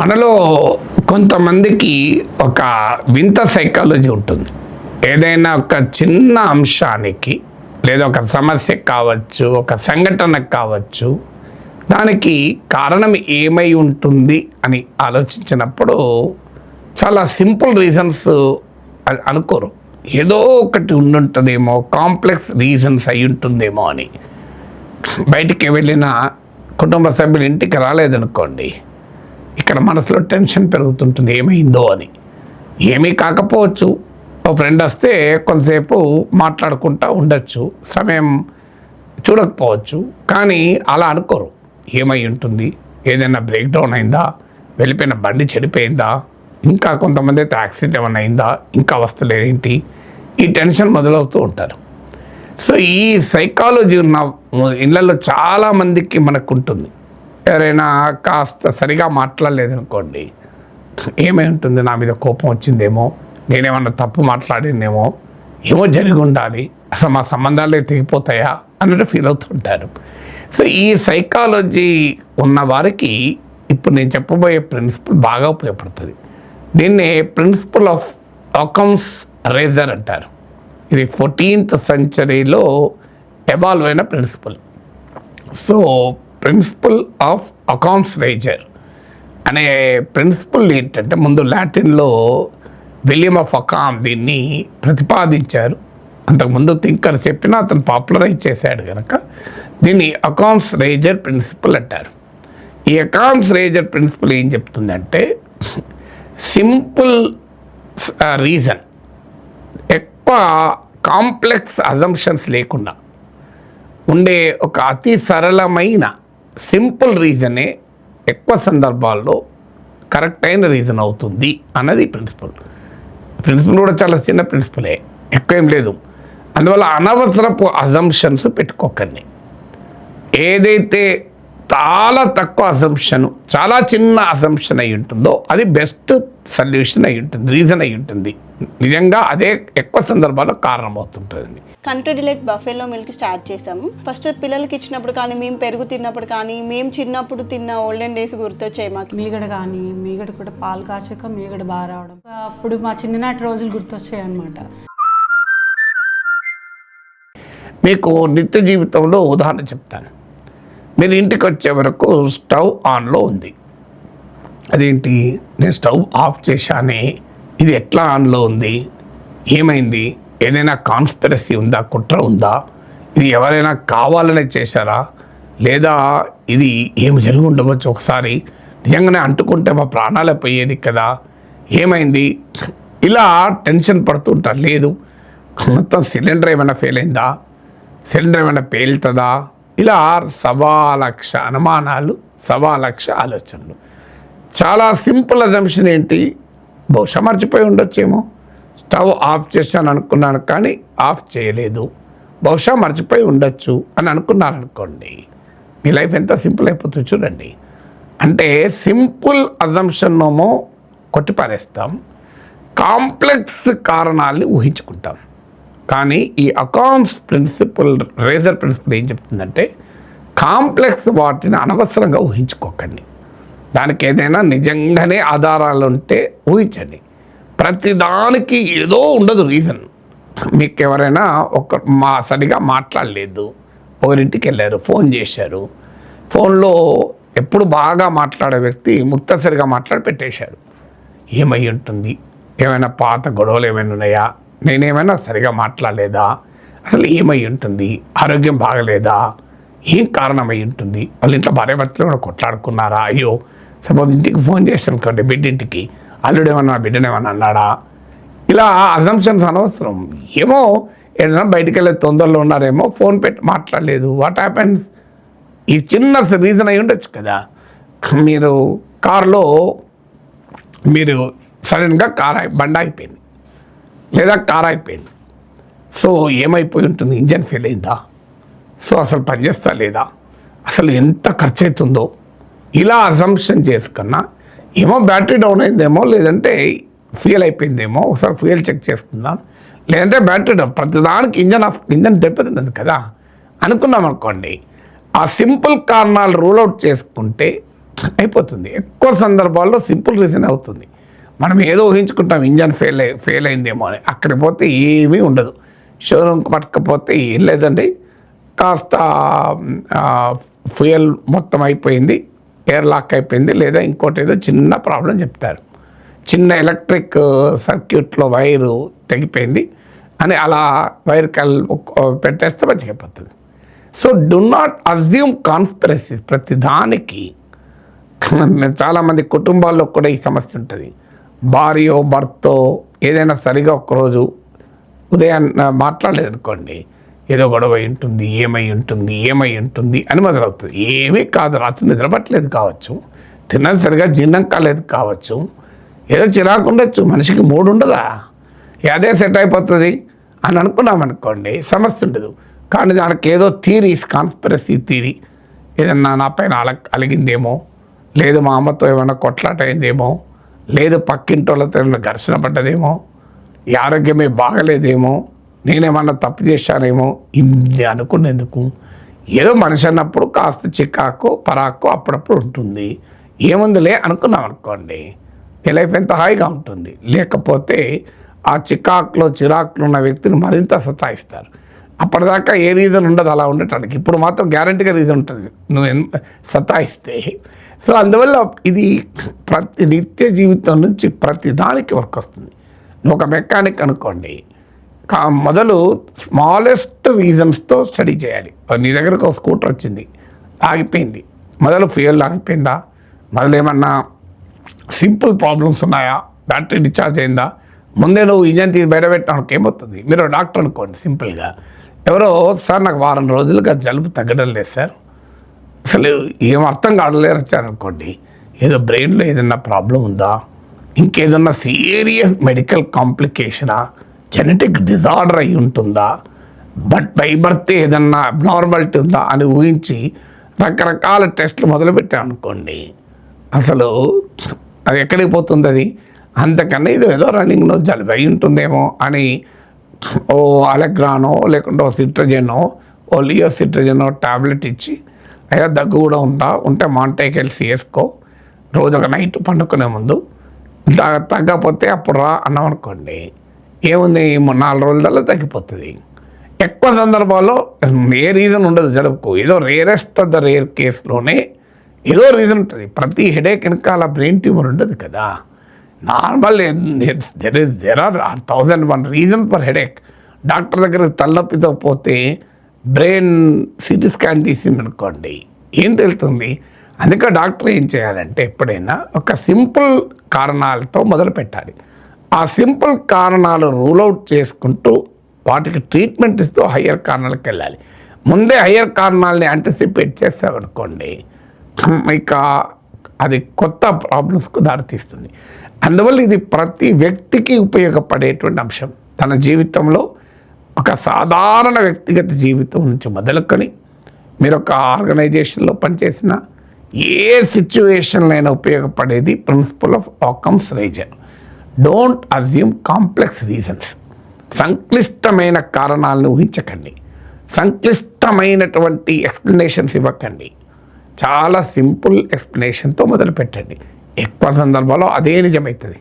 మనలో కొంతమందికి ఒక వింత సైకాలజీ ఉంటుంది. ఏదైనా ఒక చిన్న అంశానికి లేదా ఒక సమస్య కావచ్చు ఒక సంఘటన కావచ్చు దానికి కారణం ఏమై ఉంటుంది అని ఆలోచించినప్పుడు చాలా సింపుల్ రీజన్స్ అనుకోరు. ఏదో ఒకటి ఉండుంటుందేమో కాంప్లెక్స్ రీజన్స్ అయి ఉంటుందేమో అని. బయటికి వెళ్ళిన కుటుంబ సభ్యులు ఇంటికి రాలేదనుకోండి ఇక్కడ మనసులో టెన్షన్ పెరుగుతుంటుంది. ఏమైందో అని. ఏమీ కాకపోవచ్చు. ఓ ఫ్రెండ్ వస్తే కొంతసేపు మాట్లాడుకుంటూ ఉండొచ్చు. సమయం చూడకపోవచ్చు. కానీ అలా అనుకోరు. ఏమై ఉంటుంది? ఏదైనా బ్రేక్ డౌన్ అయిందా? వెళ్ళిపోయిన బండి చెడిపోయిందా? ఇంకా కొంతమంది అయితే యాక్సిడెంట్ ఏమైనా అయిందా? ఇంకా వస్తలేరేంటి ఈ టెన్షన్ మొదలవుతూ ఉంటారు. సో ఈ సైకాలజీ ఉన్న ఇళ్ళల్లో చాలామందికి మనకు ఉంటుంది ఎవరైనా కాస్త సరిగా మాట్లాడలేదనుకోండి ఏమై ఉంటుంది? నా మీద కోపం వచ్చిందేమో? నేనేమన్నా తప్పు మాట్లాడిందేమో? ఏమో జరిగి ఉండాలి అసలు మా సంబంధాలే తెగిపోతాయా? అన్నట్టు ఫీల్ అవుతుంటారు సో ఈ సైకాలజీ ఉన్న వారికి ఇప్పుడు నేను చెప్పబోయే ప్రిన్సిపల్ బాగా ఉపయోగపడుతుంది. దీన్ని ప్రిన్సిపల్ ఆఫ్ అకౌంట్స్ రేజర్ అంటారు. ఇది ఫోర్టీన్త్ సెంచరీలో ఎవాల్వ్ అయిన principle so principle of Occam's razor అనే ప్రిన్సిపల్ ఏంటంటే ముందు లాటిన్లో విలియం ఆఫ్ అకామ్ దీన్ని ప్రతిపాదించారు. అంతకుముందు థింకర్ చెప్పినా అతను పాపులరైజ్ చేశాడు కనుక దీన్ని అకౌంట్స్ రేజర్ ప్రిన్సిపల్ అంటారు. ఈ అకౌంట్స్ రేజర్ ప్రిన్సిపల్ ఏం చెప్తుందంటే సింపుల్ రీజన్ ఎక్కువ కాంప్లెక్స్ అజంప్షన్స్ లేకుండా ఉండే ఒక అతి సరళమైన సింపుల్ రీజనే ఎక్కువ సందర్భాల్లో కరెక్ట్ అయిన రీజన్ అవుతుంది అన్నది ప్రిన్సిపల్. ప్రిన్సిపల్ కూడా చాలా చిన్న ప్రిన్సిపలే ఎక్కువ ఏం లేదు. అందువల్ల అనవసరపు అజంప్షన్స్ పెట్టుకోకండి. ఏదైతే చాలా తక్కువ అసంప్షన్ చాలా చిన్న అసంప్షన్ అయి ఉంటుందో అది బెస్ట్ సొల్యూషన్ అయి ఉంటుంది రీజన్ అయి ఉంటుంది. నిజంగా అదే ఎక్కువ సందర్భాల్లో కారణమవుతుంటుంది. Country Delight buffalo milk start చేసాము ఫస్ట్ పిల్లలకి ఇచ్చినప్పుడు కానీ మేము పెరుగు తిన్నప్పుడు కానీ మేము చిన్నప్పుడు తిన్న ఓల్డెన్ డేస్ గుర్తొచ్చాయి మాకు. మీగడ కానీ మీగడ కూడా పాలు కాచాక మీగడ బాగా రావడం. అప్పుడు మా చిన్ననాటి రోజులు గుర్తొచ్చాయి అనమాట మీకు నిత్య జీవితంలో ఉదాహరణ చెప్తాను. మీరు ఇంటికి వచ్చే వరకు స్టవ్ ఆన్లో ఉంది. అదేంటి? నేను స్టవ్ ఆఫ్ చేశానే ఇది ఎట్లా ఆన్లో ఉంది? ఏమైంది? ఏదైనా కాన్స్పిరసీ ఉందా? కుట్ర ఉందా? ఇది ఎవరైనా కావాలనే చేశారా? లేదా ఇది ఏమి జరిగి ఉండవచ్చు ఒకసారి? నిజంగానే అంటుకుంటే మా ప్రాణాలే పోయేది కదా. ఏమైంది? ఇలా టెన్షన్ పడుతుంటా. లేదు మొత్తం సిలిండర్ ఏమైనా ఫెయిల్ అయిందా? సిలిండర్ ఏమైనా పేలుతుందా? ఇలా సవాలక్ష అనుమానాలు సవాలక్ష ఆలోచనలు. చాలా సింపుల్ అజంప్షన్ ఏంటి? బహుశా మర్చిపోయి ఉండొచ్చేమో. స్టవ్ ఆఫ్ చేశాను అనుకున్నాను కానీ ఆఫ్ చేయలేదు. బహుశా మర్చిపోయి ఉండొచ్చు అని అనుకున్నాను అనుకోండి. మీ లైఫ్ ఎంత సింపుల్ అయిపోతుంది చూడండి. అంటే సింపుల్ అజంప్షన్నేమో కొట్టిపారేస్తాం. కాంప్లెక్స్ కారణాలని ఊహించుకుంటాం. కానీ ఈ అకౌంట్స్ ప్రిన్సిపల్ రేజర్ ప్రిన్సిపల్ ఏం చెప్తుందంటే కాంప్లెక్స్ వాటిని అనవసరంగా ఊహించుకోకండి. దానికి ఏదైనా నిజంగానే ఆధారాలు ఉంటే ఊహించండి. ప్రతిదానికి ఏదో ఉండదు రీజన్ మీకు ఎవరైనా ఒక మా సరిగా మాట్లాడలేదు ఒకరింటికి వెళ్ళారు ఫోన్ చేశారు ఫోన్లో ఎప్పుడు బాగా మాట్లాడే వ్యక్తి ముక్తసరిగా మాట్లాడి పెట్టేశారు. ఏమై ఉంటుంది? ఏమైనా పాత గొడవలు ఏమైనా ఉన్నాయా? నేనేమైనా సరిగా మాట్లాడలేదా? అసలు ఏమై ఉంటుంది? ఆరోగ్యం బాగలేదా? ఏం కారణమై ఉంటుంది? వాళ్ళ ఇంట్లో భార్య భర్తలు కూడా కొట్లాడుకున్నారా? అయ్యో సపోజ్ ఇంటికి ఫోన్ చేశాను అనుకోండి బిడ్డింటికి. అల్లుడు ఏమన్నా బిడ్డనేమన్నా అన్నాడా? ఇలా అజంప్షన్స్ అనవసరం. ఏమో ఏదైనా బయటికి వెళ్ళే తొందరలో ఉన్నారేమో ఫోన్ పెట్టి మాట్లాడలేదు. వాట్ హ్యాపెన్స్ ఈ చిన్న రీజన్ అయి ఉండొచ్చు కదా. మీరు కారులో మీరు సడన్గా కార్ ఆగి- బండి ఆగిపోయింది. లేదా కార్ అయిపోయింది. సో ఏమైపోయి ఉంటుంది? ఇంజన్ ఫెయిల్ అయిందా? సో అసలు పనిచేస్తా లేదా? అసలు ఎంత ఖర్చు అవుతుందో ఇలా అజంప్షన్ చేసుకున్నా ఏమో బ్యాటరీ డౌన్ అయిందేమో లేదంటే ఫ్యూయల్ అయిపోయిందేమో ఒకసారి ఫ్యూయల్ చెక్ చేసుకుందాం. లేదంటే బ్యాటరీ డౌన్ ప్రతిదానికి ఇంజన్ ఆఫ్ ఇంజన్ దెబ్బతిన్నది కదా? అనుకున్నాం అనుకోండి ఆ సింపుల్ కారణాలు రూల్ అవుట్ చేసుకుంటే అయిపోతుంది. ఎక్కువ సందర్భాల్లో సింపుల్ రీజన్ అవుతుంది. మనం ఏదో ఊహించుకుంటాం ఇంజన్ ఫెయిల్ అయి ఫెయిల్ అయిందేమో అని. అక్కడికి పోతే ఏమీ ఉండదు. షోరూమ్కి పట్టకపోతే ఏం లేదండి. కాస్త ఫ్యూయల్ మొత్తం అయిపోయింది. ఎయిర్ లాక్ అయిపోయింది. లేదా ఇంకోటి ఏదో చిన్న ప్రాబ్లం చెప్తారు. చిన్న ఎలక్ట్రిక్ సర్క్యూట్లో వైరు తెగిపోయింది అని అలా వైర్ కల్ పెట్టేస్తే మంచిగా అయిపోతుంది. So do not assume conspiracies ప్రతి దానికి చాలామంది కుటుంబాల్లో కూడా ఈ సమస్య ఉంటుంది. భార్యో భర్తో ఏదైనా సరిగా ఒకరోజు ఉదయం మాట్లాడలేదు అనుకోండి ఏదో గొడవ ఉంటుంది ఏమై ఉంటుంది ఏమై ఉంటుంది అని మొదలవుతుంది ఏమీ కాదు రాత్రి నిద్రపట్టలేదు కావచ్చు తిన్నది సరిగా జీర్ణం కాలేదు కావచ్చు ఏదో చిరాకు ఉండొచ్చు మనిషికి మూడు ఉండదా? అదే సెట్ అయిపోతుంది అని అనుకున్నామనుకోండి సమస్య ఉండదు. కానీ దానికి ఏదో థీరీస్ కాన్స్పిరసీ థీరీ ఏదన్నా నా పైన అల అలిగిందేమో లేదు మా అమ్మతో ఏమైనా కొట్లాట అయిందేమో లేదు పక్కింటి వాళ్ళతో ఘర్షణ పడ్డదేమో ఈ ఆరోగ్యమే బాగలేదేమో నేనేమన్నా తప్పు చేశానేమో ఇది అనుకునేందుకు ఏదో మనిషి అన్నప్పుడు కాస్త చికాకు పరాకు అప్పుడప్పుడు ఉంటుంది. ఏముందిలే అనుకున్నాం అనుకోండి ఈ లైఫ్ ఎంత హాయిగా ఉంటుంది. లేకపోతే ఆ చికాకులో చిరాకులో ఉన్న వ్యక్తిని మరింత సతాయిస్తారు. అప్పటిదాకా ఏ రీజన్ ఉండదు అలా ఉండటానికి. ఇప్పుడు మాత్రం గ్యారంటీగా రీజన్ ఉంటుంది. నువ్వు ఎన్ సతాయిస్తే. సో అందువల్ల ఇది ప్రతి నిత్య జీవితం నుంచి ప్రతి దానికి వర్క్ వస్తుంది. నువ్వు ఒక మెకానిక్ అనుకోండి. కా మొదలు స్మాలెస్ట్ రీజన్స్తో స్టడీ చేయాలి. నీ దగ్గరకు ఒక స్కూటర్ వచ్చింది. ఆగిపోయింది. మొదలు ఫ్యూయల్ ఆగిపోయిందా? మొదలు ఏమన్నా సింపుల్ ప్రాబ్లమ్స్ ఉన్నాయా? బ్యాటరీ డిశ్చార్జ్ అయిందా? ముందే నువ్వు ఇంజన్ తీసి బయట పెట్టడానికి ఏమవుతుంది? మీరు డాక్టర్ అనుకోండి సింపుల్గా ఎవరో సార్ నాకు వారం రోజులుగా జలుబు తగ్గడం లేదు సార్. అసలు ఏం అర్థం కావట్లేదు వచ్చారనుకోండి ఏదో బ్రెయిన్లో ఏదైనా ప్రాబ్లం ఉందా? ఇంకేదన్నా సీరియస్ మెడికల్ కాంప్లికేషనా జెనెటిక్ డిజార్డర్ అయి ఉంటుందా? బట్ బై బర్త్ ఏదన్నా అబ్నార్మాలిటీ ఉందా? అని ఊహించి రకరకాల టెస్ట్లు మొదలుపెట్టాం అనుకోండి అసలు అది ఎక్కడికి పోతుంది అది? అంతకన్నా ఇది ఏదో రన్నింగ్లో జలుబు అయి ఉంటుందేమో అని ఓ అలెగ్రానో లేకుంటే ఓ సిట్రజనో ఓ లియో సిట్రజనో టాబ్లెట్ ఇచ్చి అయ్యా దగ్గు కూడా ఉందా ఉంటే మాంటేకి వేసుకో రోజు ఒక నైట్ పండుకునే ముందు తగ్గకపోతే అప్పుడు రా అన్నాం అనుకోండి. ఏముంది? ఈ నాలుగు రోజులలో తగ్గిపోతుంది. ఎక్కువ సందర్భాల్లో ఏ రీజన్ ఉండదు జలుబుకు. ఏదో రేరెస్ట్ ఆఫ్ ద రేర్ కేసులోనే ఏదో రీజన్ ఉంటుంది. ప్రతి హెడేక్ వెనకాల బ్రెయిన్ ట్యూమర్ ఉండదు కదా. Normal there is there are thousand one reason for headache. Doctor దగ్గర తలనొప్పితో పోతే బ్రెయిన్ సిటీ స్కాన్ తీసిందనుకోండి ఏం తెలుస్తుంది? అందుకే డాక్టర్ ఏం చేయాలంటే ఎప్పుడైనా ఒక సింపుల్ కారణాలతో మొదలు పెట్టాలి. ఆ సింపుల్ కారణాలు రూల్ అవుట్ చేసుకుంటూ వాటికి ట్రీట్మెంట్ ఇస్తూ హయ్యర్ కారణాలకు వెళ్ళాలి. ముందే హయ్యర్ కారణాలని యాంటిసిపేట్ చేసామనుకోండి ఇక అది కొత్త ప్రాబ్లమ్స్కు దారితీస్తుంది. అందువల్ల ఇది ప్రతి వ్యక్తికి ఉపయోగపడేటువంటి అంశం. తన జీవితంలో ఒక సాధారణ వ్యక్తిగత జీవితం నుంచి మొదలుకొని మీరు ఒక ఆర్గనైజేషన్లో పనిచేసిన ఏ సిచ్యువేషన్లో అయినా ఉపయోగపడేది principle of Occam's reason don't assume complex reasons సంక్లిష్టమైన కారణాలను ఊహించకండి. సంక్లిష్టమైనటువంటి ఎక్స్ప్లెనేషన్స్ ఇవ్వకండి. చాలా సింపుల్ ఎక్స్ప్లెనేషన్తో మొదలుపెట్టండి. ఎక్కువ సందర్భాల్లో అదే నిజమవుతుంది